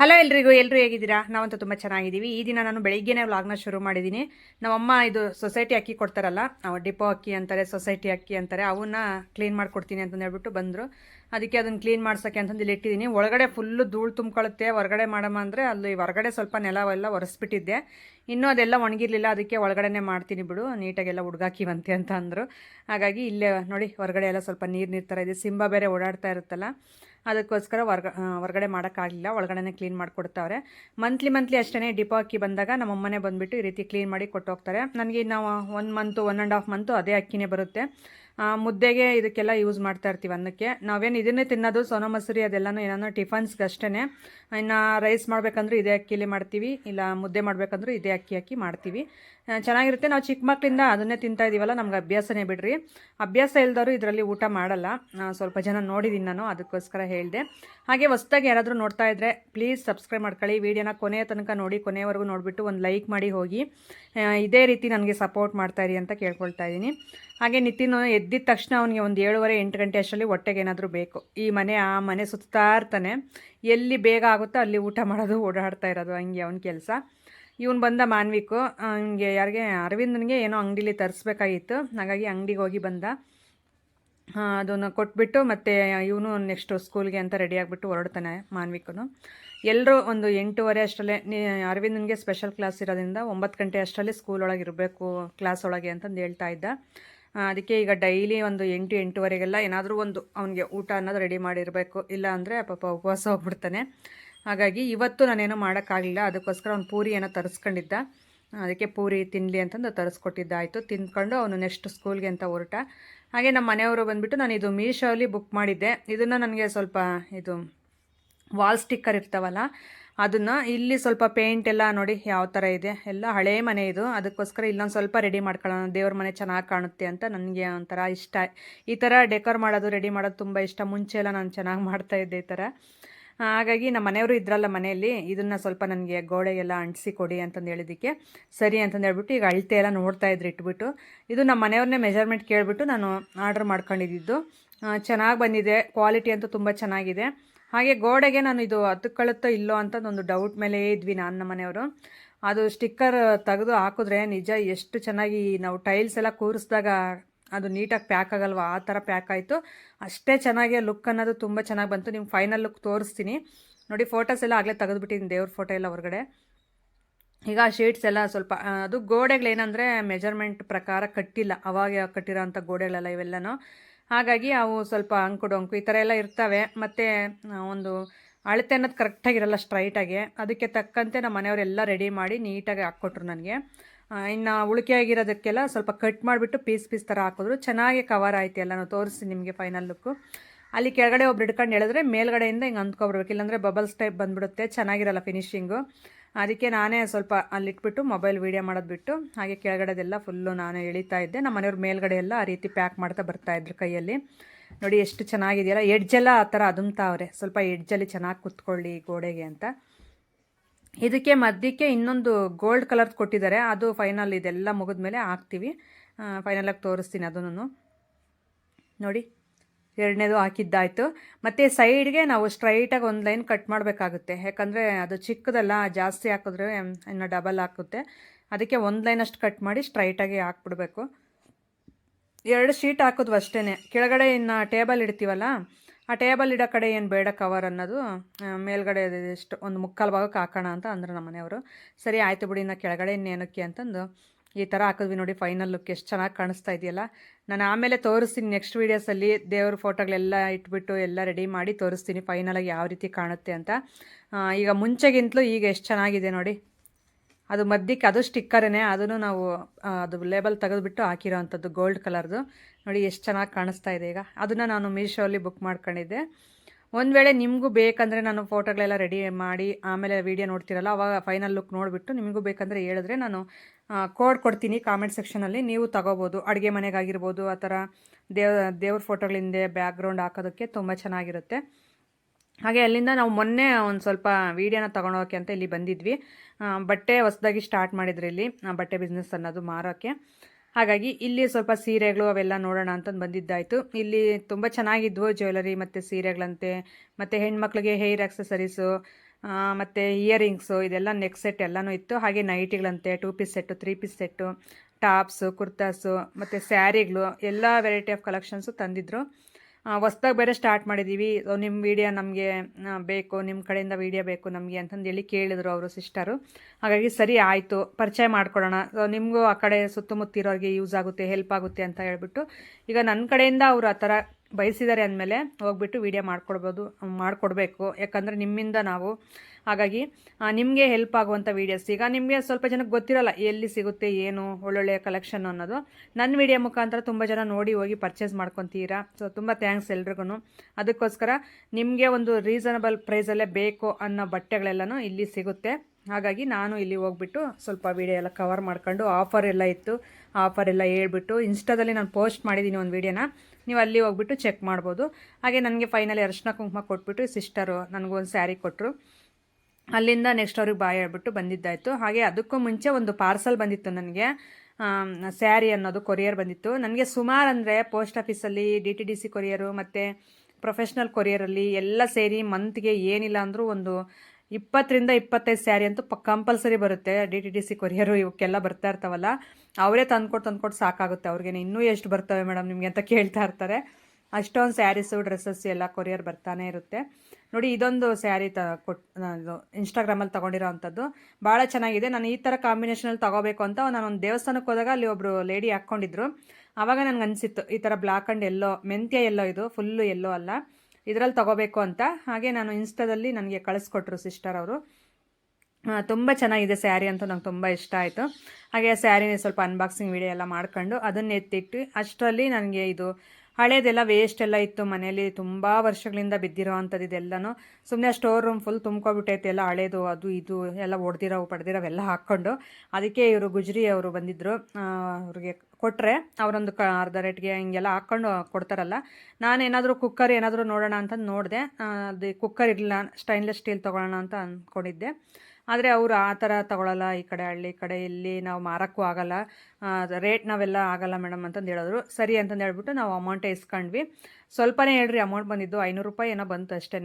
Hello ಎಲ್ರಿಗೂ ಎಲ್ಲರೂ ಹೇಗಿದ್ದೀರಾ? ನಾವಂತೂ ತುಂಬ ಚೆನ್ನಾಗಿದ್ದೀವಿ. ಈ ದಿನ ನಾನು ಬೆಳಿಗ್ಗೆನೇ ವ್ಲಾಗ್ನ ಶುರು ಮಾಡಿದ್ದೀನಿ. ನಮ್ಮಮ್ಮ ಇದು ಸೊಸೈಟಿ ಅಕ್ಕಿ ಕೊಡ್ತಾರಲ್ಲ ಡಿಪೋ ಅಕ್ಕಿ ಅಂತಾರೆ, ಸೊಸೈಟಿ ಅಕ್ಕಿ ಅಂತಾರೆ, ಅವನ್ನ ಕ್ಲೀನ್ ಮಾಡಿಕೊಡ್ತೀನಿ ಅಂತಂದು ಹೇಳ್ಬಿಟ್ಟು ಬಂದರು. ಅದಕ್ಕೆ ಅದನ್ನು ಕ್ಲೀನ್ ಮಾಡ್ಸೋಕ್ಕೆ ಅಂತಂದು ಇಲ್ಲಿ ಇಟ್ಟಿದ್ದೀನಿ. ಒಳಗಡೆ ಫುಲ್ಲು ಧೂಳು ತುಂಬ್ಕೊಳ್ಳುತ್ತೆ ಹೊರಗಡೆ ಮಾಡಮ್ಮ ಅಂದರೆ ಅಲ್ಲಿ ಹೊರಗಡೆ ಸ್ವಲ್ಪ ನೆಲವೆಲ್ಲ ಒರೆಸ್ಬಿಟ್ಟಿದ್ದೆ. ಇನ್ನೂ ಅದೆಲ್ಲ ಒಣಗಿರಲಿಲ್ಲ, ಅದಕ್ಕೆ ಒಳಗಡೆನೆ ಮಾಡ್ತೀನಿ ಬಿಡು, ನೀಟಾಗೆಲ್ಲ ಹುಡ್ಗಾಕಿವಂತೆ ಅಂತ ಅಂದರು. ಹಾಗಾಗಿ ಇಲ್ಲೇ ನೋಡಿ, ಹೊರಗಡೆ ಎಲ್ಲ ಸ್ವಲ್ಪ ನೀರು ನೀರು ಥರ ಇದೆ. ಸಿಂಬ ಬೇರೆ ಓಡಾಡ್ತಾ ಇರುತ್ತಲ್ಲ ಅದಕ್ಕೋಸ್ಕರ ಹೊರ್ಗ ಹೊರಗಡೆ ಮಾಡೋಕ್ಕಾಗಲಿಲ್ಲ. ಒಳಗಡೆ ಕ್ಲೀನ್ ಮಾಡಿಕೊಡ್ತಾವ್ರೆ. ಮಂತ್ಲಿ ಮಂತ್ಲಿ ಅಷ್ಟೇ ಡಿಪೋ ಅಕ್ಕಿ ಬಂದಾಗ ನಮ್ಮ ಅಮ್ಮನೇ ಬಂದುಬಿಟ್ಟು ಈ ರೀತಿ ಕ್ಲೀನ್ ಮಾಡಿ ಕೊಟ್ಟು ಹೋಗ್ತಾರೆ ನನಗೆ ನಾವು one month one and half month ಅದೇ ಅಕ್ಕಿನೇ ಬರುತ್ತೆ. ಮುದ್ದೆಗೆ ಇದಕ್ಕೆಲ್ಲ ಯೂಸ್ ಮಾಡ್ತಾ ಇರ್ತೀವಿ ಅನ್ನಕ್ಕೆ. ನಾವೇನು ಇದನ್ನೇ ತಿನ್ನೋದು, ಸೋನ ಮಸೂರಿ ಅದೆಲ್ಲನೂ ಏನಾದ್ರು ಟಿಫನ್ಸ್ಗೆ ಅಷ್ಟೇ ಇನ್ನು ರೈಸ್ ಮಾಡಬೇಕಂದ್ರೂ ಇದೇ ಅಕ್ಕಿಲಿ ಮಾಡ್ತೀವಿ, ಇಲ್ಲ ಮುದ್ದೆ ಮಾಡಬೇಕಂದ್ರೂ ಇದೇ ಅಕ್ಕಿ ಹಾಕಿ ಮಾಡ್ತೀವಿ. ಚೆನ್ನಾಗಿರುತ್ತೆ. ನಾವು ಚಿಕ್ಕ ಮಕ್ಕಳಿಂದ ಅದನ್ನೇ ತಿಂತಾ ಇದ್ದೀವಲ್ಲ ನಮ್ಗೆ ಅಭ್ಯಾಸನೇ ಬಿಡ್ರಿ. ಅಭ್ಯಾಸ ಇಲ್ದವರು ಇದರಲ್ಲಿ ಊಟ ಮಾಡಲ್ಲ. ಸ್ವಲ್ಪ ಜನ ನೋಡಿದ್ದೀನಿ ನಾನು, ಅದಕ್ಕೋಸ್ಕರ ಹೇಳಿದೆ. ಹಾಗೆ ಹೊಸ್ದಾಗಿ ಯಾರಾದರೂ ನೋಡ್ತಾ ಇದ್ದರೆ ಪ್ಲೀಸ್ ಸಬ್ಸ್ಕ್ರೈಬ್ ಮಾಡ್ಕೊಳ್ಳಿ. ವಿಡಿಯೋನ ಕೊನೆಯ ತನಕ ನೋಡಿ ಕೊನೆಯವರೆಗೂ ನೋಡಿಬಿಟ್ಟು ಒಂದು ಲೈಕ್ ಮಾಡಿ ಹೋಗಿ. ಇದೇ ರೀತಿ ನನಗೆ ಸಪೋರ್ಟ್ ಮಾಡ್ತಾ ಇರಿ ಅಂತ ಕೇಳ್ಕೊಳ್ತಾ ಇದ್ದೀನಿ ಹಾಗೆ ನಿತಿನ್ ಎದ್ದಿದ ತಕ್ಷಣ ಅವನಿಗೆ ಒಂದು ಏಳುವರೆ, ಎಂಟು ಗಂಟೆ ಅಷ್ಟರಲ್ಲಿ ಹೊಟ್ಟೆಗೆ ಏನಾದರೂ ಬೇಕು. ಈ ಮನೆ, ಆ ಮನೆ ಸುತ್ತಾ ಇರ್ತಾನೆ ಎಲ್ಲಿ ಬೇಗ ಆಗುತ್ತೋ ಅಲ್ಲಿ ಊಟ ಮಾಡೋದು ಓಡಾಡ್ತಾ ಇರೋದು, ಹಂಗೆ ಅವನ ಕೆಲಸ. ಇವನು ಬಂದ ಮಾನ್ವಿಕು ಹಂಗೆ ಯಾರಿಗೆ, ಅರವಿಂದನಿಗೆ ಏನೋ ಅಂಗಡಿಲಿ ತರಿಸ್ಬೇಕಾಗಿತ್ತು. ಹಾಗಾಗಿ ಅಂಗಡಿಗೆ ಹೋಗಿ ಬಂದ. ಅದನ್ನು ಕೊಟ್ಬಿಟ್ಟು ಮತ್ತು ಇವನು ನೆಕ್ಸ್ಟು ಸ್ಕೂಲ್ಗೆ ಅಂತ ರೆಡಿ ಆಗಿಬಿಟ್ಟು ಹೊರಡ್ತಾನೆ ಮಾನ್ವಿಕನು. ಎಲ್ಲರೂ ಒಂದು ಎಂಟೂವರೆ ಅಷ್ಟರಲ್ಲೇ, ನೀ, ಅರವಿಂದನಿಗೆ ಸ್ಪೆಷಲ್ ಕ್ಲಾಸ್ ಇರೋದ್ರಿಂದ ಒಂಬತ್ತು ಗಂಟೆ ಅಷ್ಟರಲ್ಲಿ ಸ್ಕೂಲ್ ಒಳಗೆ ಇರಬೇಕು ಕ್ಲಾಸ್ ಒಳಗೆ ಅಂತಂದು ಹೇಳ್ತಾ ಇದ್ದ. ಅದಕ್ಕೆ ಈಗ ಡೈಲಿ ಒಂದು ಎಂಟು, ಎಂಟೂವರೆಗೆಲ್ಲ ಏನಾದರೂ ಒಂದು ಅವನಿಗೆ ಊಟ ಅನ್ನೋದು ರೆಡಿ ಮಾಡಿರಬೇಕು. ಇಲ್ಲ ಅಂದರೆ ಪಾಪ ಉಪವಾಸ ಹೋಗ್ಬಿಡ್ತಾನೆ. ಹಾಗಾಗಿ ಇವತ್ತು ನಾನೇನು ಮಾಡೋಕ್ಕಾಗಲಿಲ್ಲ. ಅದಕ್ಕೋಸ್ಕರ ಅವ್ನು ಪೂರಿ ಏನೋ ತರಿಸ್ಕೊಂಡಿದ್ದ ಅದಕ್ಕೆ ಪೂರಿ ತಿನ್ನಲಿ ಅಂತಂದು ತರಿಸ್ಕೊಟ್ಟಿದ್ದಾಯಿತು. ತಿಂದ್ಕೊಂಡು ಅವನು ನೆಕ್ಸ್ಟ್ ಸ್ಕೂಲ್ಗೆ ಅಂತ ಹೊರಟ. ಹಾಗೆ ನಮ್ಮ ಮನೆಯವರು ಬಂದುಬಿಟ್ಟು ನಾನು ಇದು ಮೀಶೋಲಿ ಬುಕ್ ಮಾಡಿದ್ದೆ. ಇದನ್ನು ನನಗೆ ಸ್ವಲ್ಪ ಇದು ವಾಲ್ ಸ್ಟಿಕ್ಕರ್ ಇರ್ತಾವಲ್ಲ, ಅದನ್ನು ಇಲ್ಲಿ ಸ್ವಲ್ಪ ಪೇಂಟ್ ಎಲ್ಲ ನೋಡಿ ಯಾವ ಥರ ಇದೆ. ಎಲ್ಲ ಹಳೇ ಮನೆ ಇದು. ಅದಕ್ಕೋಸ್ಕರ ಇಲ್ಲೊಂದು ಸ್ವಲ್ಪ ರೆಡಿ ಮಾಡ್ಕೊಳ್ಳೋಣ. ದೇವ್ರ ಮನೆ ಚೆನ್ನಾಗಿ ಕಾಣುತ್ತೆ ಅಂತ ನನಗೆ ಒಂಥರ ಇಷ್ಟ. ಈ ಥರ ಡೆಕೋರ್ ಮಾಡೋದು ರೆಡಿ ಮಾಡೋದು ತುಂಬ ಇಷ್ಟ. ಮುಂಚೆ ಎಲ್ಲ ನಾನು ಚೆನ್ನಾಗಿ ಮಾಡ್ತಾ ಇದ್ದೆ ಈ ಥರ ಹಾಗಾಗಿ ನಮ್ಮ ಮನೆಯವರು ಇದ್ರಲ್ಲ ಮನೆಯಲ್ಲಿ, ಇದನ್ನು ಸ್ವಲ್ಪ ನನಗೆ ಗೋಡೆಗೆಲ್ಲ ಅಂಟಿಸಿ ಕೊಡಿ ಅಂತಂದು ಹೇಳಿದ್ದಕ್ಕೆ, ಸರಿ ಅಂತಂದು ಹೇಳ್ಬಿಟ್ಟು ಈಗ ಅಳತೆ ಎಲ್ಲ ನೋಡ್ತಾ ಇದ್ರು ಇಟ್ಬಿಟ್ಟು. ಇದು ನಮ್ಮ ಮನೆಯವ್ರನ್ನೇ ಮೆಜರ್ಮೆಂಟ್ ಕೇಳಿಬಿಟ್ಟು ನಾನು ಆರ್ಡ್ರ್ ಮಾಡ್ಕೊಂಡಿದ್ದು. ಚೆನ್ನಾಗಿ ಬಂದಿದೆ ಕ್ವಾಲಿಟಿ ಅಂತೂ ತುಂಬ ಚೆನ್ನಾಗಿದೆ. ಹಾಗೆ ಗೋಡೆಗೆ ನಾನು ಇದು ಹತ್ತುಕೊಳ್ಳುತ್ತೋ ಇಲ್ಲೋ ಅಂತ ಒಂದು ಡೌಟ್ ಮೇಲೆ ಇದ್ವಿ ನಾನು ನಮ್ಮ ಮನೆಯವರು. ಅದು ಸ್ಟಿಕ್ಕರ್ ತೆಗೆದು ಹಾಕಿದ್ರೆ ನಿಜ ಎಷ್ಟು ಚೆನ್ನಾಗಿ ನಾವು ಟೈಲ್ಸ್ ಎಲ್ಲ ಕೂರಿಸಿದಾಗ ಅದು ನೀಟಾಗಿ ಪ್ಯಾಕ್ ಆಗಲ್ವ? ಆ ಥರ ಪ್ಯಾಕ್ ಆಯಿತು. ಅಷ್ಟೇ ಚೆನ್ನಾಗಿ ಲುಕ್ ಅನ್ನೋದು ತುಂಬ ಚೆನ್ನಾಗಿ ಬಂತು. ನಿಮ್ಗೆ ಫೈನಲ್ ಲುಕ್ ತೋರಿಸ್ತೀನಿ. ನೋಡಿ ಫೋಟೋಸ್ ಎಲ್ಲ ಆಗಲೇ ತೆಗೆದುಬಿಟ್ಟಿದ್ದೀನಿ ದೇವ್ರ ಫೋಟೋ ಎಲ್ಲ ಹೊರಗಡೆ. ಈಗ ಶೀಟ್ಸ್ ಎಲ್ಲ ಸ್ವಲ್ಪ ಆ, ಅದು ಗೋಡೆಗಳೇನಂದರೆ ಮೆಜರ್ಮೆಂಟ್ ಪ್ರಕಾರ ಕಟ್ಟಿಲ್ಲ. ಅವಾಗ ಕಟ್ಟಿರೋ ಅಂಥ ಗೋಡೆಗಳೆಲ್ಲ ಇವೆಲ್ಲನೂ. ಹಾಗಾಗಿ ಅವು ಸ್ವಲ್ಪ ಅಂಕು ಡೊಂಕು ಈ ಥರ ಎಲ್ಲ ಇರ್ತವೆ. ಮತ್ತು ಒಂದು ಅಳತೆ ಅನ್ನೋದು ಕರೆಕ್ಟಾಗಿರಲ್ಲ ಸ್ಟ್ರೈಟಾಗಿ ಅದಕ್ಕೆ ತಕ್ಕಂತೆ ನಮ್ಮ ಮನೆಯವರೆಲ್ಲ ರೆಡಿ ಮಾಡಿ ನೀಟಾಗಿ ಹಾಕ್ಕೊಟ್ರು ನನಗೆ. ಇನ್ನು ಉಳಿಕೆ ಆಗಿರೋದಕ್ಕೆಲ್ಲ ಸ್ವಲ್ಪ ಕಟ್ ಮಾಡಿಬಿಟ್ಟು ಪೀಸ್ ಪೀಸ್ ಥರ ಹಾಕಿದ್ರು. ಚೆನ್ನಾಗಿ ಕವರ್ ಆಯ್ತು ಎಲ್ಲ ನಾವು ತೋರಿಸ್ತೀನಿ ನಿಮಗೆ ಫೈನಲ್ ಲುಕ್ಕು ಅಲ್ಲಿ ಕೆಳಗಡೆ ಒಬ್ರು ಹಿಡ್ಕೊಂಡು ಹೇಳಿದ್ರೆ ಮೇಲ್ಗಡೆಯಿಂದ ಹಿಂಗೆ ಅಂದ್ಕೊಬರ್ಬೇಕು. ಇಲ್ಲಾಂದರೆ ಬಬಲ್ಸ್ ಟೈಪ್ ಬಂದುಬಿಡುತ್ತೆ. ಚೆನ್ನಾಗಿರಲ್ಲ ಫಿನಿಶಿಂಗು ಅದಕ್ಕೆ ನಾನೇ ಸ್ವಲ್ಪ ಅಲ್ಲಿಟ್ಬಿಟ್ಟು ಮೊಬೈಲ್ ವೀಡಿಯೋ ಮಾಡೋದು ಬಿಟ್ಟು, ಹಾಗೆ ಕೆಳಗಡೆದೆಲ್ಲ ಫುಲ್ಲು ನಾನು ಎಳಿತಾ ಇದ್ದೆ. ನಮ್ಮ ಮನೆಯವ್ರ ಮೇಲ್ಗಡೆ ಎಲ್ಲ ಆ ರೀತಿ ಪ್ಯಾಕ್ ಮಾಡ್ತಾ ಬರ್ತಾ ಇದ್ರು ಕೈಯಲ್ಲಿ. ನೋಡಿ ಎಷ್ಟು ಚೆನ್ನಾಗಿದೆಯಲ್ಲ. ಎಡ್ಜೆಲ್ಲ ಆ ಥರ ಅದುಮ್ತಾವ್ರೆ ಸ್ವಲ್ಪ ಎಡ್ಜಲ್ಲಿ ಚೆನ್ನಾಗಿ ಕುತ್ಕೊಳ್ಳಿ ಗೋಡೆಗೆ ಅಂತ. ಇದಕ್ಕೆ ಮಧ್ಯಕ್ಕೆ ಇನ್ನೊಂದು ಗೋಲ್ಡ್ ಕಲರ್ ಕೊಟ್ಟಿದ್ದಾರೆ. ಅದು ಫೈನಲ್ ಇದೆಲ್ಲ ಮುಗಿದ ಮೇಲೆ ಹಾಕ್ತೀವಿ ಫೈನಲಾಗಿ ತೋರಿಸ್ತೀನಿ ಅದನ್ನು ನೋಡಿ, ಎರಡನೇದು ಹಾಕಿದ್ದಾಯಿತು. ಮತ್ತು ಸೈಡ್ಗೆ ನಾವು ಸ್ಟ್ರೈಟಾಗಿ ಒಂದು ಲೈನ್ ಕಟ್ ಮಾಡಬೇಕಾಗುತ್ತೆ. ಯಾಕಂದರೆ ಅದು ಚಿಕ್ಕದಲ್ಲ, ಜಾಸ್ತಿ ಹಾಕಿದ್ರೆ ಇನ್ನು ಡಬಲ್ ಹಾಕುತ್ತೆ. ಅದಕ್ಕೆ ಒಂದು ಲೈನ್ ಅಷ್ಟು ಕಟ್ ಮಾಡಿ ಸ್ಟ್ರೈಟಾಗಿ ಹಾಕ್ಬಿಡ್ಬೇಕು. ಎರಡು ಶೀಟ್ ಹಾಕಿದ್ವು ಅಷ್ಟೇ ಕೆಳಗಡೆ ಇನ್ನು ಟೇಬಲ್ ಇಡ್ತೀವಲ್ಲ ಆ ಟೇಬಲ್ ಇಡೋ ಕಡೆ ಏನು ಬೇಡ ಕವರ್ ಅನ್ನೋದು ಮೇಲ್ಗಡೆ ಎಷ್ಟು ಒಂದು ಮುಕ್ಕಾಲು ಭಾಗಕ್ಕೆ ಹಾಕೋಣ ಅಂತ ಅಂದರು ನಮ್ಮ ಮನೆಯವರು. ಸರಿ, ಆಯಿತು ಬಿಡಿ ನಾ ಕೆಳಗಡೆ ಇನ್ನೇನಕ್ಕೆ ಅಂತಂದು ಈ ಥರ ಹಾಕಿದ್ವಿ ನೋಡಿ ಫೈನಲ್ ಲುಕ್ ಎಷ್ಟು ಚೆನ್ನಾಗಿ ಕಾಣಿಸ್ತಾ ಇದೆಯಲ್ಲ. ನಾನು ಆಮೇಲೆ ತೋರಿಸ್ತೀನಿ ನೆಕ್ಸ್ಟ್ ವೀಡಿಯೋಸಲ್ಲಿ ದೇವ್ರ ಫೋಟೋಗಳೆಲ್ಲ ಇಟ್ಬಿಟ್ಟು ಎಲ್ಲ ರೆಡಿ ಮಾಡಿ ತೋರಿಸ್ತೀನಿ ಫೈನಲಾಗಿ ಯಾವ ರೀತಿ ಕಾಣುತ್ತೆ ಅಂತ. ಈಗ ಮುಂಚೆಗಿಂತಲೂ ಈಗ ಎಷ್ಟು ಚೆನ್ನಾಗಿದೆ ನೋಡಿ. ಅದು ಮಧ್ಯಕ್ಕೆ ಅದು ಸ್ಟಿಕ್ಕರೇ ಅದನ್ನು ನಾವು ಅದು ಲೇಬಲ್ ತೆಗೆದುಬಿಟ್ಟು ಹಾಕಿರೋ ಅಂಥದ್ದು ಗೋಲ್ಡ್ ಕಲರ್ದು ನೋಡಿ ಎಷ್ಟು ಚೆನ್ನಾಗಿ ಕಾಣಿಸ್ತಾ ಇದೆ ಈಗ. ಅದನ್ನು ನಾನು ಮೀಶೋಲ್ಲಿ ಬುಕ್ ಮಾಡ್ಕೊಂಡಿದ್ದೆ. ಒಂದು ವೇಳೆ ನಿಮಗೂ ಬೇಕಂದರೆ ನಾನು ಫೋಟೋಗಳೆಲ್ಲ ರೆಡಿ ಮಾಡಿ, ಆಮೇಲೆ ವೀಡಿಯೋ ನೋಡ್ತಿರಲ್ಲ, ಅವಾಗ ಫೈನಲ್ ಲುಕ್ ನೋಡಿಬಿಟ್ಟು ನಿಮಗೂ ಬೇಕಂದರೆ ಹೇಳಿದ್ರೆ ನಾನು ಕೋಡ್ ಕೊಡ್ತೀನಿ ಕಾಮೆಂಟ್ ಸೆಕ್ಷನಲ್ಲಿ ನೀವು ತಗೋಬೋದು. ಅಡುಗೆ ಮನೆಗಾಗಿರ್ಬೋದು, ಆ ಥರ ದೇವ್, ದೇವ್ರ ಫೋಟೋಗಳಿಂದೆ ಬ್ಯಾಕ್ಗ್ರೌಂಡ್ ಹಾಕೋದಕ್ಕೆ ತುಂಬ ಚೆನ್ನಾಗಿರುತ್ತೆ. ಹಾಗೆ ಅಲ್ಲಿಂದ ನಾವು ಮೊನ್ನೆ ಒಂದು ಸ್ವಲ್ಪ ವೀಡಿಯೋನ ತೊಗೊಂಡೋಕೆ ಅಂತ ಇಲ್ಲಿ ಬಂದಿದ್ವಿ. ಬಟ್ಟೆ ಹೊಸದಾಗಿ ಸ್ಟಾರ್ಟ್ ಮಾಡಿದ್ರು ಇಲ್ಲಿ ಬಟ್ಟೆ ಬಿಸ್ನೆಸ್ ಅನ್ನೋದು ಮಾರೋಕ್ಕೆ. ಹಾಗಾಗಿ ಇಲ್ಲಿ ಸ್ವಲ್ಪ ಸೀರೆಗಳು ಅವೆಲ್ಲ ನೋಡೋಣ ಅಂತಂದು ಬಂದಿದ್ದಾಯಿತು. ಇಲ್ಲಿ ತುಂಬ ಚೆನ್ನಾಗಿದ್ವು ಜ್ಯುವೆಲರಿ ಮತ್ತು ಸೀರೆಗಳಂತೆ, ಮತ್ತು ಹೆಣ್ಮಕ್ಳಿಗೆ ಹೇರ್ ಆಕ್ಸೆಸರೀಸು ಮತ್ತು ಇಯರಿಂಗ್ಸು ಇದೆಲ್ಲ ನೆಕ್ ಸೆಟ್ ಎಲ್ಲನೂ ಇತ್ತು. ಹಾಗೆ ನೈಟಿಗಳಂತೆ two piece set three piece set tops kurtas ಮತ್ತು ಸ್ಯಾರಿಗಳು ಎಲ್ಲ ವೆರೈಟಿ ಆಫ್ ಕಲೆಕ್ಷನ್ಸು ತಂದಿದ್ರು. ಹೊಸ್ದಾಗಿ ಬೇರೆ ಸ್ಟಾರ್ಟ್ ಮಾಡಿದ್ದೀವಿ ನಿಮ್ಮ ವೀಡಿಯೋ ನಮಗೆ ಬೇಕು ನಿಮ್ಮ ಕಡೆಯಿಂದ ವೀಡಿಯೋ ಬೇಕು ನಮಗೆ ಅಂತಂದೇಳಿ ಕೇಳಿದರು ಅವರು ಸಿಸ್ಟರು ಹಾಗಾಗಿ ಸರಿ ಆಯಿತು, ಪರಿಚಯ ಮಾಡ್ಕೊಡೋಣ. ಸೊ ನಿಮಗೂ ಆ ಕಡೆ ಸುತ್ತಮುತ್ತ ಇರೋರಿಗೆ ಯೂಸ್ ಆಗುತ್ತೆ ಹೆಲ್ಪ್ ಆಗುತ್ತೆ ಅಂತ ಹೇಳ್ಬಿಟ್ಟು, ಈಗ ನನ್ನ ಕಡೆಯಿಂದ ಅವರು ಆ ಥರ ಬಯಸಿದ್ದಾರೆ ಅಂದಮೇಲೆ ಹೋಗ್ಬಿಟ್ಟು ವೀಡಿಯೋ ಮಾಡ್ಕೊಡ್ಬೋದು, ಮಾಡಿಕೊಡ್ಬೇಕು. ಯಾಕಂದರೆ ನಿಮ್ಮಿಂದ ನಾವು ಹಾಗಾಗಿ ನಿಮಗೆ ಹೆಲ್ಪ್ ಆಗುವಂಥ ವೀಡಿಯೋಸ್ ಈಗ ನಿಮಗೆ ಸ್ವಲ್ಪ ಜನಕ್ಕೆ ಗೊತ್ತಿರಲ್ಲ ಎಲ್ಲಿ ಸಿಗುತ್ತೆ, ಏನು ಒಳ್ಳೊಳ್ಳೆಯ ಕಲೆಕ್ಷನ್ ಅನ್ನೋದು. ನನ್ನ ವೀಡಿಯೋ ಮುಖಾಂತರ ತುಂಬ ಜನ ನೋಡಿ ಹೋಗಿ ಪರ್ಚೇಸ್ ಮಾಡ್ಕೊತೀರಾ. ಸೊ ತುಂಬ ಥ್ಯಾಂಕ್ಸ್ ಎಲ್ರಿಗೂ ಅದಕ್ಕೋಸ್ಕರ ನಿಮಗೆ ಒಂದು ರೀಸನಬಲ್ ಪ್ರೈಸಲ್ಲೇ ಬೇಕು ಅನ್ನೋ ಬಟ್ಟೆಗಳೆಲ್ಲನೂ ಇಲ್ಲಿ ಸಿಗುತ್ತೆ. ಹಾಗಾಗಿ ನಾನು ಇಲ್ಲಿ ಹೋಗ್ಬಿಟ್ಟು ಸ್ವಲ್ಪ ವೀಡಿಯೋ ಎಲ್ಲ ಕವರ್ ಮಾಡ್ಕೊಂಡು ಆಫರ್ ಎಲ್ಲ ಇತ್ತು. ಆಫರ್ ಎಲ್ಲ ಹೇಳ್ಬಿಟ್ಟು ಇನ್ಸ್ಟಾದಲ್ಲಿ ನಾನು ಪೋಸ್ಟ್ ಮಾಡಿದ್ದೀನಿ ಒಂದು ವೀಡಿಯೋನ ನೀವು ಅಲ್ಲಿ ಹೋಗ್ಬಿಟ್ಟು ಚೆಕ್ ಮಾಡ್ಬೋದು. ಹಾಗೆ ನನಗೆ ಫೈನಲಿ ಅರ್ಶಿನ ಕುಂಕುಮ ಕೊಟ್ಬಿಟ್ಟು ಸಿಸ್ಟರು ನನಗೊಂದು ಸ್ಯಾರಿ ಕೊಟ್ಟರು ಅಲ್ಲಿಂದ ನೆಕ್ಸ್ಟ್ ಅವ್ರಿಗೆ ಬಾಯ್ ಹೇಳ್ಬಿಟ್ಟು ಬಂದಿದ್ದಾಯಿತು. ಹಾಗೆ ಅದಕ್ಕೂ ಮುಂಚೆ ಒಂದು ಪಾರ್ಸಲ್ ಬಂದಿತ್ತು ನನಗೆ. ಸ್ಯಾರಿ ಅನ್ನೋದು ಕೊರಿಯರ್ ಬಂದಿತ್ತು. ನನಗೆ ಸುಮಾರು ಅಂದರೆ ಪೋಸ್ಟ್ ಆಫೀಸಲ್ಲಿ D T D C courier ಮತ್ತು ಪ್ರೊಫೆಷ್ನಲ್ ಕೊರಿಯರಲ್ಲಿ ಎಲ್ಲ ಸೇರಿ ಮಂತ್ಗೆ ಏನಿಲ್ಲ ಅಂದರೂ ಒಂದು ಇಪ್ಪತ್ತರಿಂದ ಇಪ್ಪತ್ತೈದು ಸ್ಯಾರಿ ಅಂತೂ ಪ ಕಂಪಲ್ಸರಿ ಬರುತ್ತೆ. D T D C courier ಇವಕ್ಕೆಲ್ಲ ಬರ್ತಾ ಇರ್ತಾವಲ್ಲ, ಅವರೇ ತಂದ್ಕೊಟ್ಟು ತಂದ್ಕೊಟ್ಟು ಸಾಕಾಗುತ್ತೆ. ಅವ್ರಿಗೆ ಇನ್ನೂ ಎಷ್ಟು ಬರ್ತವೆ ಮೇಡಮ್ ನಿಮಗೆ ಅಂತ ಕೇಳ್ತಾ ಇರ್ತಾರೆ. ಅಷ್ಟೊಂದು ಸ್ಯಾರೀಸು ಡ್ರೆಸ್ಸಸ್ ಎಲ್ಲ ಕೊರಿಯರ್ ಬರ್ತಾನೆ ಇರುತ್ತೆ. ನೋಡಿ, ಇದೊಂದು ಸ್ಯಾರಿ ತ ಕೊಟ್ ನಾನು ಇನ್ಸ್ಟಾಗ್ರಾಮಲ್ಲಿ ತೊಗೊಂಡಿರೋ ಅಂಥದ್ದು. ಭಾಳ ಚೆನ್ನಾಗಿದೆ. ನಾನು ಈ ಥರ ಕಾಂಬಿನೇಷನಲ್ಲಿ ತೊಗೋಬೇಕು ಅಂತ ನಾನು ಒಂದು ದೇವಸ್ಥಾನಕ್ಕೆ ಹೋದಾಗ ಅಲ್ಲಿ ಒಬ್ಬರು ಲೇಡಿ ಹಾಕ್ಕೊಂಡಿದ್ರು. ಆವಾಗ ನನಗೆ ಅನಿಸಿತ್ತು, ಈ ಥರ ಬ್ಲ್ಯಾಕ್ ಆ್ಯಂಡ್ ಎಲ್ಲೋ ಮೆಂತ್ಯ ಎಲ್ಲೋ ಇದು ಫುಲ್ಲು ಎಲ್ಲೋ ಅಲ್ಲ. ಇದರಲ್ಲಿ ತೊಗೋಬೇಕು ಅಂತ. ಹಾಗೆ ನಾನು ಇನ್ಸ್ಟಾದಲ್ಲಿ ನನಗೆ ಕಳಿಸ್ಕೊಟ್ರು ಸಿಸ್ಟರ್ ಅವರು. ತುಂಬ ಚೆನ್ನಾಗಿದೆ ಸ್ಯಾರಿ ಅಂತ ನಂಗೆ ತುಂಬ ಇಷ್ಟ ಆಯಿತು. ಹಾಗೆ ಸ್ಯಾರಿನೇ ಸ್ವಲ್ಪ ಅನ್ಬಾಕ್ಸಿಂಗ್ ವಿಡಿಯೋ ಎಲ್ಲ ಮಾಡ್ಕೊಂಡು ಅದನ್ನ ಎತ್ತಿಟ್ಟು ಅಷ್ಟರಲ್ಲಿ ನನಗೆ ಇದು ಹಳೇದೆಲ್ಲ ವೇಸ್ಟ್ ಎಲ್ಲ ಇತ್ತು ಮನೇಲಿ ತುಂಬ ವರ್ಷಗಳಿಂದ ಬಿದ್ದಿರೋ ಅಂಥದ್ದು ಇದೆಲ್ಲನೂ. ಸುಮ್ಮನೆ ಸ್ಟೋರ್ ರೂಮ್ ಫುಲ್ ತುಂಬ್ಕೊಬಿಟ್ಟೈತೆ, ಎಲ್ಲ ಹಳೇದು, ಅದು ಇದು, ಎಲ್ಲ ಹೊಡೆದಿರೋವು ಪಡೆದಿರೋವೆಲ್ಲ ಹಾಕ್ಕೊಂಡು ಅದಕ್ಕೆ ಇವರು ಗುಜರಿ ಅವರು ಬಂದಿದ್ದರು ಅವ್ರಿಗೆ ಕೊಟ್ಟರೆ ಅವರೊಂದು ಕ, ಅರ್ಧ ರೇಟ್ಗೆ ಹಿಂಗೆಲ್ಲ ಹಾಕ್ಕೊಂಡು ಕೊಡ್ತಾರಲ್ಲ. ನಾನು ಏನಾದರೂ ಕುಕ್ಕರ್ ಏನಾದರೂ ನೋಡೋಣ ಅಂತ ನೋಡಿದೆ. ಅದು ಕುಕ್ಕರ್ ಇರಲಿಲ್ಲ ಸ್ಟೈನ್ಲೆಸ್ ಸ್ಟೀಲ್ ತೊಗೊಳ್ಳೋಣ ಅಂತ ಅಂದ್ಕೊಂಡಿದ್ದೆ. ಆದರೆ ಅವರು ಆ ಥರ ತಗೊಳ್ಳಲ್ಲ ಈ ಕಡೆ ಹಳ್ಳಿ ಕಡೆ ಇಲ್ಲಿ ನಾವು ಮಾರೋಕ್ಕೂ ಆಗಲ್ಲ. ರೇಟ್ ನಾವೆಲ್ಲ ಆಗಲ್ಲ ಮೇಡಮ್ ಅಂತಂದು ಹೇಳಿದ್ರು. ಸರಿ ಅಂತಂದು ಹೇಳ್ಬಿಟ್ಟು ನಾವು ಅಮೌಂಟೇ ಇಸ್ಕೊಂಡ್ವಿ. ಸ್ವಲ್ಪನೇ ಹೇಳ್ರಿ ಅಮೌಂಟ್ ಬಂದಿದ್ದು ಐನೂರು ರೂಪಾಯಿ ಏನೋ ಬಂತು ಅಷ್ಟೇ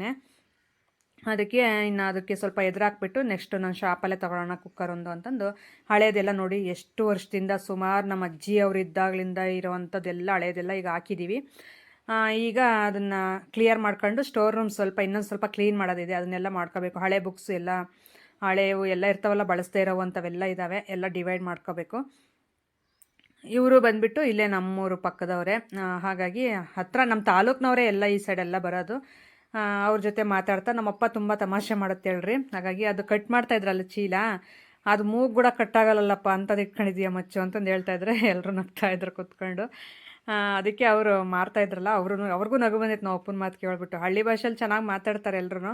ಅದಕ್ಕೆ ಇನ್ನು ಅದಕ್ಕೆ ಸ್ವಲ್ಪ ಎದುರಾಕ್ಬಿಟ್ಟು ನೆಕ್ಸ್ಟ್ ನಾನು ಶಾಪಲ್ಲೇ ತಗೊಳ್ಳೋಣ ಕುಕ್ಕರ್ ಒಂದು ಅಂತಂದು ಹಳೇದೆಲ್ಲ ನೋಡಿ ಎಷ್ಟು ವರ್ಷದಿಂದ ಸುಮಾರು ನಮ್ಮ ಅಜ್ಜಿ ಅವರು ಇದ್ದಾಗಲಿಂದ ಇರೋವಂಥದ್ದೆಲ್ಲ ಹಳೇದೆಲ್ಲ ಈಗ ಹಾಕಿದ್ದೀವಿ ಈಗ ಅದನ್ನು ಕ್ಲಿಯರ್ ಮಾಡ್ಕೊಂಡು ಸ್ಟೋರ್ ರೂಮ್ ಸ್ವಲ್ಪ ಇನ್ನೊಂದು ಸ್ವಲ್ಪ ಕ್ಲೀನ್ ಮಾಡೋದಿದೆ. ಅದನ್ನೆಲ್ಲ ಮಾಡ್ಕೋಬೇಕು. ಹಳೆ ಬುಕ್ಸ್ ಎಲ್ಲ ಹಳೆವು ಎಲ್ಲ ಇರ್ತಾವಲ್ಲ, ಬಳಸದೇ ಇರೋವಂಥವೆಲ್ಲ ಇದ್ದಾವೆ ಎಲ್ಲ ಡಿವೈಡ್ ಮಾಡ್ಕೋಬೇಕು. ಇವರು ಬಂದುಬಿಟ್ಟು ಇಲ್ಲೇ ನಮ್ಮೂರು ಪಕ್ಕದವರೇ. ಹಾಗಾಗಿ ಹತ್ತಿರ ನಮ್ಮ ತಾಲೂಕ್ನವರೇ ಎಲ್ಲ ಈ ಸೈಡೆಲ್ಲ ಬರೋದು. ಅವ್ರ ಜೊತೆ ಮಾತಾಡ್ತಾ ನಮ್ಮಪ್ಪ ತುಂಬ ತಮಾಷೆ ಮಾಡುತ್ತೆ ಹೇಳ್ರಿ. ಹಾಗಾಗಿ ಅದು ಕಟ್ ಮಾಡ್ತಾ ಇದ್ರಲ್ಲ ಚೀಲ. ಅದು ಮೂಗು ಕೂಡ ಕಟ್ಟಾಗಲ್ಲಲ್ಲಪ್ಪ ಅಂಥದ್ದು ಇಟ್ಕೊಂಡಿದೀಯ ಮಚ್ಚು ಅಂತಂದು ಹೇಳ್ತಾ ಇದ್ರೆ. ಎಲ್ಲರೂ ನಗ್ತಾ ಇದ್ರು ಕೂತ್ಕೊಂಡು. ಅದಕ್ಕೆ ಅವರು ಮಾರ್ತಾ ಇದ್ರಲ್ಲ ಅವ್ರೂ ಅವ್ರಿಗೂ ನಗು ಬಂದಿತ್ತು. ನಾವು ಅಪ್ಪನ ಮಾತು ಕೇಳ್ಬಿಟ್ಟು. ಹಳ್ಳಿ ಭಾಷೆಯಲ್ಲಿ ಚೆನ್ನಾಗಿ ಮಾತಾಡ್ತಾರೆ ಎಲ್ಲರೂ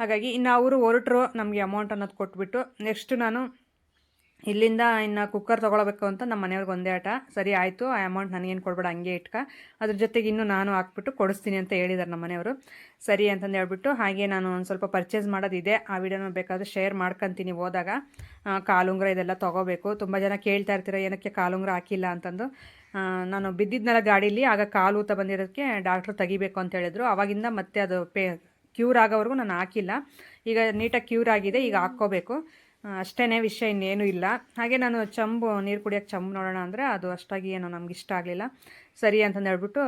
ಹಾಗಾಗಿ ಇನ್ನು ಅವರು ಹೊರಟರು ನಮಗೆ ಅಮೌಂಟ್ ಅನ್ನೋದು ಕೊಟ್ಬಿಟ್ಟು. ನೆಕ್ಸ್ಟ್ ನಾನು ಇಲ್ಲಿಂದ ಇನ್ನು ಕುಕ್ಕರ್ ತೊಗೊಳ್ಬೇಕು ಅಂತ ನಮ್ಮ ಮನೆಯವ್ರಿಗೆ ಒಂದೇ ಆಟ. ಸರಿ ಆಯಿತು, ಆ ಅಮೌಂಟ್ ನನಗೇನು ಕೊಡ್ಬೇಡ, ಹಂಗೆ ಇಟ್ಕ. ಅದ್ರ ಜೊತೆಗೆ ಇನ್ನೂ ನಾನು ಹಾಕ್ಬಿಟ್ಟು ಕೊಡಿಸ್ತೀನಿ ಅಂತ ಹೇಳಿದ್ದಾರೆ ನಮ್ಮ ಮನೆಯವರು. ಸರಿ ಅಂತಂದು ಹೇಳ್ಬಿಟ್ಟು ಹಾಗೆ ನಾನು ಒಂದು ಸ್ವಲ್ಪ ಪರ್ಚೇಸ್ ಮಾಡೋದಿದೆ ಆ ವಿಡಿಯೋನ ಬೇಕಾದರೆ ಶೇರ್ ಮಾಡ್ಕೊತೀನಿ ಹೋದಾಗ. ಕಾಲುಂಗ್ರ ಇದೆಲ್ಲ ತೊಗೋಬೇಕು. ತುಂಬ ಜನ ಕೇಳ್ತಾ ಇರ್ತೀರ, ಏನಕ್ಕೆ ಕಾಲುಂಗ್ರ ಹಾಕಿಲ್ಲ ಅಂತಂದು. ನಾನು ಬಿದ್ದಿದ್ನಲ್ಲ ಗಾಡೀಲಿ, ಆಗ ಕಾಲು ಊತ ಬಂದಿರೋದಕ್ಕೆ ಡಾಕ್ಟ್ರು ತೆಗಿಬೇಕು ಅಂತ ಹೇಳಿದ್ರು. ಅವಾಗಿಂದ ಮತ್ತೆ ಅದು ಪೇ ಕ್ಯೂರ್ ಆಗೋವರೆಗೂ ನಾನು ಹಾಕಿಲ್ಲ. ಈಗ ನೀಟಾಗಿ ಕ್ಯೂರ್ ಆಗಿದೆ, ಈಗ ಹಾಕ್ಕೋಬೇಕು. ಅಷ್ಟೇ ವಿಷಯ ಇನ್ನೇನು ಇಲ್ಲ. ಹಾಗೆ ನಾನು ಚಂಬು, ನೀರು ಕುಡಿಯೋಕ್ಕೆ ಚಂಬು ನೋಡೋಣ ಅಂದರೆ ಅದು ಅಷ್ಟಾಗಿ ಏನೋ ನಮ್ಗೆ ಇಷ್ಟ ಆಗಲಿಲ್ಲ. ಸರಿ ಅಂತಂದು ಹೇಳ್ಬಿಟ್ಟು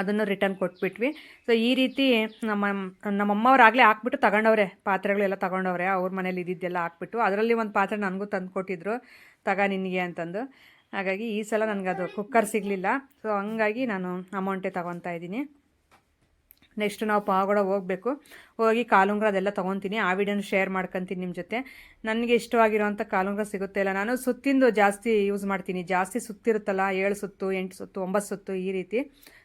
ಅದನ್ನು ರಿಟರ್ನ್ ಕೊಟ್ಬಿಟ್ವಿ. ಸೊ ಈ ರೀತಿ ನಮ್ಮ, ನಮ್ಮಮ್ಮವ್ರಾಗಲೇ ಹಾಕ್ಬಿಟ್ಟು ತಗೊಂಡವ್ರೆ, ಪಾತ್ರೆಗಳೆಲ್ಲ ತಗೊಂಡವ್ರೆ, ಅವ್ರ ಮನೇಲಿ ಇದ್ದಿದ್ದೆಲ್ಲ ಹಾಕ್ಬಿಟ್ಟು. ಅದರಲ್ಲಿ ಒಂದು ಪಾತ್ರೆ ನನಗೂ ತಂದು ಕೊಟ್ಟಿದ್ರು, ತಗ ನಿನಗೆ ಅಂತಂದು. ಹಾಗಾಗಿ ಈ ಸಲ ನನಗದು ಕುಕ್ಕರ್ ಸಿಗಲಿಲ್ಲ. ಸೊ ಹಂಗಾಗಿ ನಾನು ಅಮೌಂಟೇ ತಗೊತಾ ಇದ್ದೀನಿ. ನೆಕ್ಸ್ಟ್ ನಾವು ಪಾವಗಡ ಹೋಗಬೇಕು. ಹೋಗಿ ಕಾಲುಂಗ್ರ ಅದೆಲ್ಲ ತೊಗೊತೀನಿ. ಆ ವಿಡಿಯೋನ ಶೇರ್ ಮಾಡ್ಕೊತೀನಿ ನಿಮ್ಮ ಜೊತೆ. ನನಗೆ ಇಷ್ಟವಾಗಿರುವಂಥ ಕಾಲುಂಗ್ರ ಸಿಗುತ್ತೆ ಇಲ್ಲ ನಾನು ಸುತ್ತಿಂದು ಜಾಸ್ತಿ ಯೂಸ್ ಮಾಡ್ತೀನಿ. ಜಾಸ್ತಿ ಸುತ್ತಿರುತ್ತಲ್ಲ, ಏಳು ಸುತ್ತು, ಎಂಟು ಸುತ್ತು, ಒಂಬತ್ತು ಸುತ್ತು ಈ ರೀತಿ.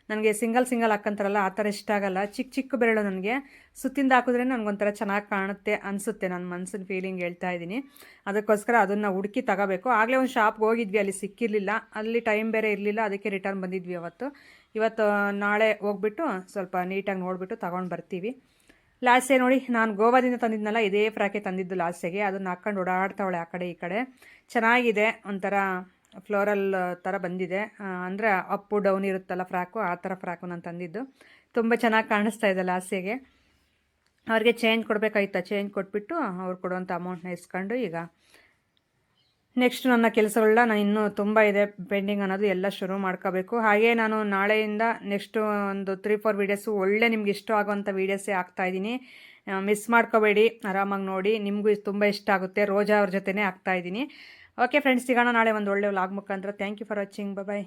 ನನಗೆ ಸಿಂಗಲ್ ಸಿಂಗಲ್ ಹಾಕ್ಕಂತಾರಲ್ಲ ಆ ಥರ ಇಷ್ಟ ಆಗಲ್ಲ. ಚಿಕ್ಕ ಚಿಕ್ಕ ಬೆರಳು ನನಗೆ. ಸುತ್ತಿಂದ ಹಾಕಿದ್ರೆ ನನಗೊಂಥರ ಚೆನ್ನಾಗಿ ಕಾಣುತ್ತೆ ಅನಿಸುತ್ತೆ ನನ್ನ ಮನಸ್ಸಿನ ಫೀಲಿಂಗ್ ಹೇಳ್ತಾ ಇದ್ದೀನಿ. ಅದಕ್ಕೋಸ್ಕರ ಅದನ್ನು ಹುಡುಕಿ ತಗೋಬೇಕು. ಆಗಲೇ ಒಂದು ಶಾಪ್ಗೆ ಹೋಗಿದ್ವಿ. ಅಲ್ಲಿ ಸಿಕ್ಕಿರಲಿಲ್ಲ. ಅಲ್ಲಿ ಟೈಮ್ ಬೇರೆ ಇರಲಿಲ್ಲ. ಅದಕ್ಕೆ ರಿಟರ್ನ್ ಬಂದಿದ್ವಿ ಅವತ್ತು. ಇವತ್ತು ನಾಳೆ ಹೋಗ್ಬಿಟ್ಟು ಸ್ವಲ್ಪ ನೀಟಾಗಿ ನೋಡಿಬಿಟ್ಟು ತಗೊಂಡು ಬರ್ತೀವಿ. ಲಾಸ್ಟೇ ನೋಡಿ, ನಾನು ಗೋವಾದಿಂದ ತಂದಿದ್ನಲ್ಲ, ಇದೇ ಫ್ರಾಕೆ ತಂದಿದ್ದು ಲಾಸ್ಟಿಗೆ ಅದನ್ನು ಹಾಕ್ಕೊಂಡು ಓಡಾಡ್ತಾವಳೆ ಆ ಕಡೆ ಈ ಕಡೆ. ಚೆನ್ನಾಗಿದೆ, ಒಂಥರ ಫ್ಲೋರಲ್ ಥರ ಬಂದಿದೆ. ಅಂದರೆ ಅಪ್ಪು ಡೌನ್ ಇರುತ್ತಲ್ಲ ಫ್ರಾಕು, ಆ ಥರ ಫ್ರಾಕು ನಾನು ತಂದಿದ್ದು. ತುಂಬ ಚೆನ್ನಾಗಿ ಕಾಣಿಸ್ತಾ ಇದೆ ಲಾಸ್ಟಿಗೆ ಅವ್ರಿಗೆ ಚೇಂಜ್ ಕೊಡಬೇಕಾಯ್ತಾ? ಚೇಂಜ್ ಕೊಟ್ಬಿಟ್ಟು ಅವ್ರು ಕೊಡುವಂಥ ಅಮೌಂಟ್ನ ಇಸ್ಕೊಂಡು ಈಗ ನೆಕ್ಸ್ಟ್ ನನ್ನ ಕೆಲಸಗಳನ್ನ ನಾನು ಇನ್ನೂ ತುಂಬ ಇದೆ ಪೆಂಡಿಂಗ್ ಅನ್ನೋದು ಎಲ್ಲ ಶುರು ಮಾಡ್ಕೋಬೇಕು. ಹಾಗೆ ನಾನು ನಾಳೆಯಿಂದ ನೆಕ್ಸ್ಟು ಒಂದು ತ್ರೀ ಫೋರ್ ವೀಡಿಯೋಸು ಒಳ್ಳೆ ನಿಮ್ಗೆ ಇಷ್ಟ ಆಗುವಂಥ ವೀಡಿಯೋಸೇ ಹಾಕ್ತಾಯಿದ್ದೀನಿ ಮಿಸ್ ಮಾಡ್ಕೋಬೇಡಿ, ಆರಾಮಾಗಿ ನೋಡಿ. ನಿಮಗೂ ತುಂಬ ಇಷ್ಟ ಆಗುತ್ತೆ. ರೋಜಾ ಅವ್ರ ಜೊತೆನೇ ಹಾಕ್ತಾಯಿದ್ದೀನಿ ಓಕೆ ಫ್ರೆಂಡ್ಸ್ ಸಿಗೋಣ ನಾಳೆ ಒಂದು ಒಳ್ಳೆ ವ್ಲಾಗ್ ಮುಖಾಂತರ. Thank you for watching bye